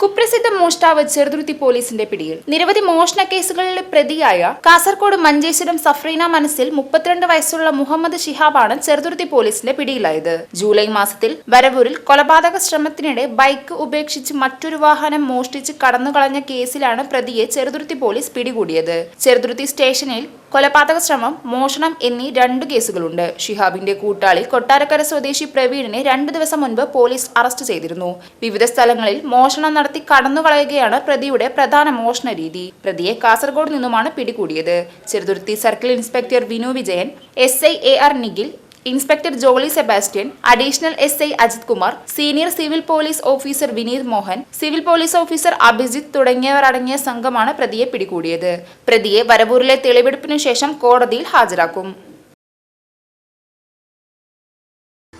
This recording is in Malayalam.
കുപ്രസിദ്ധ മോഷ്ടാവ് ചെറുതുരുത്തി പോലീസിന്റെ പിടിയിൽ. നിരവധി മോഷണ കേസുകളിലെ പ്രതിയായ കാസർകോട് മഞ്ചേശ്വരം സഫ്രീന മനസ്സിൽ മുപ്പത്തിരണ്ട് വയസ്സുള്ള മുഹമ്മദ് ഷിഹാബാണ് ചെറുതുരുത്തി പോലീസിന്റെ പിടിയിലായത്. ജൂലൈ മാസത്തിൽ വരവൂരിൽ കൊലപാതക ശ്രമത്തിനിടെ ബൈക്ക് ഉപേക്ഷിച്ച് മറ്റൊരു വാഹനം മോഷ്ടിച്ച് കടന്നുകളഞ്ഞ കേസിലാണ് പ്രതിയെ ചെറുതുരുത്തി പോലീസ് പിടികൂടിയത്. ചെറുതുരുത്തി സ്റ്റേഷനിൽ കൊലപാതക ശ്രമം മോഷണം എന്നീ രണ്ടു കേസുകളുണ്ട്. ഷിഹാബിന്റെ കൂട്ടാളി കൊട്ടാരക്കര സ്വദേശി പ്രവീണിനെ രണ്ടു ദിവസം മുൻപ് പോലീസ് അറസ്റ്റ് ചെയ്തിരുന്നു. വിവിധ സ്ഥലങ്ങളിൽ മോഷണം നടത്തി കടന്നുകളയുകയാണ് പ്രതിയുടെ പ്രധാന മോഷണ രീതി. പ്രതിയെ കാസർഗോഡ് നിന്നുമാണ് പിടികൂടിയത്. Cheruthuruthy circle inspector Vinu Vijayan S I A R Nikhil inspector Jolly Sebastian additional S I Ajith Kumar senior civil police officer Vineeth Mohan civil police officer Abhijith തുടങ്ങിയവർ അടങ്ങിയ സംഘമാണ് പ്രതിയെ പിടികൂടിയത്. പ്രതിയെ വരവൂരിലെ തെളിവെടുപ്പിനു ശേഷം കോടതിയിൽ ഹാജരാക്കും.